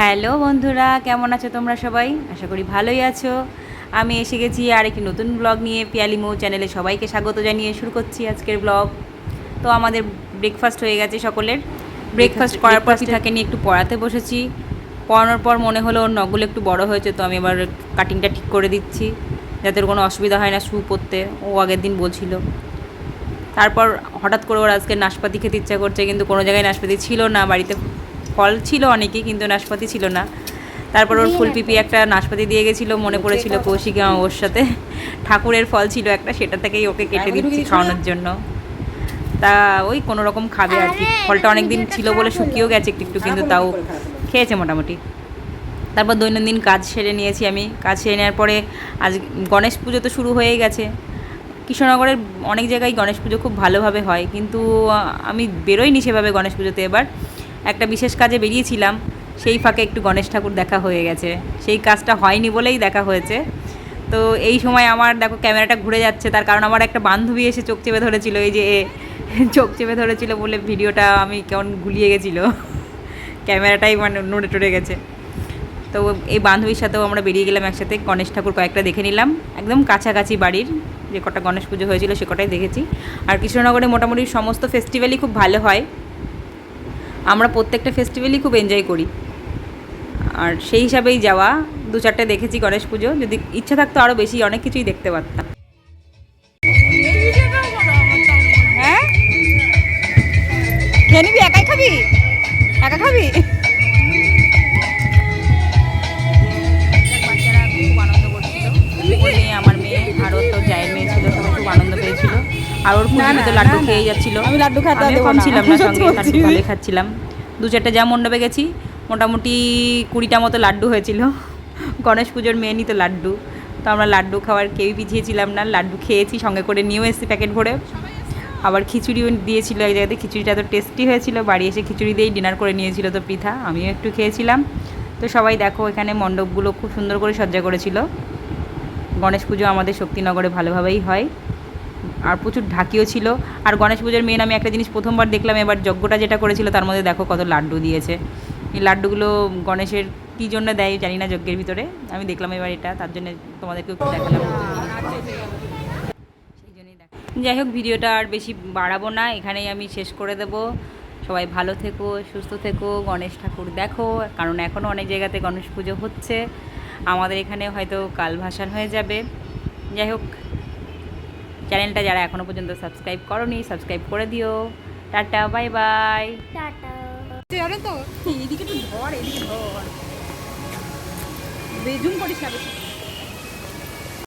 Hello বন্ধুরা কেমন আছো তোমরা সবাই? আশা করি ভালোই আছো। আমি এসে গেছি আর একটি নতুন ব্লগ নিয়ে পিয়ালি মৌ চ্যানেলে সবাইকে স্বাগত জানিয়ে শুরু করছি আজকের ব্লগ। তো আমাদের ব্রেকফাস্ট হয়ে গেছে সকলের। ব্রেকফাস্ট করার পর পিঠাকে নিয়ে একটু পড়াতে বসেছি। পড়ানোর পর মনে হলো ওর নখগুলো একটু বড় হয়েছে তো আমি এবার কাটিংটা ঠিক করে দিচ্ছি। যাতে কোনো অসুবিধা হয় না শু পরতে ও আগের দিন বলছিল। তারপর হঠাৎ করে ওর আজকে নাশপাতি খেতে ইচ্ছা করছে কিন্তু কোনো জায়গায় নাশপাতি ছিল না বাড়িতে ফল ছিল অনেকই কিন্তু নাশপাতি ছিল না। তারপর ওর ফুলপিপি একটা নাশপাতি দিয়ে গেছিল মনে পড়েছিল কৌশিকা ওর সাথে ঠাকুরের ফল ছিল একটা সেটা থেকেই ওকে কেটে দিচ্ছি খাওয়ানোর জন্য। তা ওই কোনো রকম খাবে আর কি। ফলটা অনেক দিন ছিল বলে শুকিয়েও গেছে একটু একটু কিন্তু তাও খেয়েছে মোটামুটি। তারপর দৈনন্দিন কাজ সেরে নিয়েছি আমি। কাজ সেরে নেওয়ার পরে আজ গণেশ পুজো তো শুরু হয়ে গেছে। কৃষ্ণনগরের অনেক জায়গায় গণেশ পুজো খুব ভালোভাবে হয় কিন্তু আমি বেরোইনি সেভাবে গণেশ পুজোতে এবার। একটা বিশেষ কাজে বেরিয়েছিলাম, সেই ফাঁকে একটু গণেশ ঠাকুর দেখা হয়ে গেছে। সেই কাজটা হয়নি বলেই দেখা হয়েছে। তো এই সময় আমার দেখো ক্যামেরাটা ঘুরে যাচ্ছে, তার কারণ আমার একটা বান্ধবী এসে চোখ চেপে ধরেছিল, এই যে চোখ চেপে ধরেছিল বলে ভিডিওটা আমি কেমন গুলিয়ে গেছিল। ক্যামেরাটাই মানে নড়ে টড়ে গেছে। তো এই বান্ধবীর সাথেও আমরা বেরিয়ে গেলাম একসাথে, গণেশ ঠাকুর কয়েকটা দেখে নিলাম। একদম কাছাকাছি বাড়ির যে কটা গণেশ পুজো হয়েছিল সে কটাই দেখেছি। আর কৃষ্ণনগরে মোটামুটি সমস্ত ফেস্টিভ্যালই খুব ভালো হয়। আমরা প্রত্যেকটা ফেস্টিভ্যালই খুব এনজয় করি। আর সেই হিসাবেই যাওয়া, দু চারটে দেখেছি গণেশ পুজো, যদি ইচ্ছা থাকতো আরও বেশি, অনেক কিছুই দেখতে পারতাম। হ্যাঁ? খেয়ে নিবি? একাই খাবি? একা খাবি? আর ওর তো লাড্ডু খেয়ে যাচ্ছিল। আমি লাড্ডু খেতে দেবো কম ছিলাম না সঙ্গে লাড্ডু ভালোই খাচ্ছিলাম দু চারটে যা মণ্ডপে গেছি মোটামুটি কুড়িটা মতো লাড্ডু হয়েছিল। গণেশ পুজোর মেনই তো লাড্ডু। তো আমরা লাড্ডু খাওয়ার কেউই পিছিয়েছিলাম না। লাড্ডু খেয়েছি সঙ্গে করে নিয়েও এসেছি প্যাকেট ভরে। আবার খিচুড়িও দিয়েছিল এক জায়গাতে। খিচুড়িটা তো টেস্টি হয়েছিল। বাড়ি এসে খিচুড়ি দিয়েই ডিনার করে নিয়েছিল তো পৃথা আমিও একটু খেয়েছিলাম। তো সবাই দেখো এখানে মণ্ডপগুলো খুব সুন্দর করে সজ্জা করেছিল। গণেশ পুজো আমাদের শক্তিনগরে ভালোভাবেই হয়। আর প্রচুর ঢাকিও ছিল। আর গণেশ পুজোর মেন আমি একটা জিনিস প্রথমবার দেখলাম, এবার যজ্ঞটা যেটা করেছিল তার মধ্যে দেখো কত লাড্ডু দিয়েছে। এই লাড্ডুগুলো গণেশের কী জন্য দেয় জানি না যজ্ঞের ভিতরে। আমি দেখলাম এবার এটা, তার জন্য তোমাদেরকেও দেখালাম। যাই হোক, ভিডিওটা আর বেশি বাড়াবো না, এখানেই আমি শেষ করে দেব। সবাই ভালো থেকো, সুস্থ থেকো, গণেশ ঠাকুর দেখো, কারণ এখনও অনেক জায়গাতে গণেশ পুজো হচ্ছে। আমাদের এখানে হয়তো কাল ভাসান হয়ে যাবে। যাই হোক চ্যানেলটা যারা এখনও পর্যন্ত সাবস্ক্রাইব করনি সাবস্ক্রাইব করে দিও। Tata bye bye. টাটা। তো? এদিকে তো ধর এদিকে ধর। বেজুম করিস না বেশি।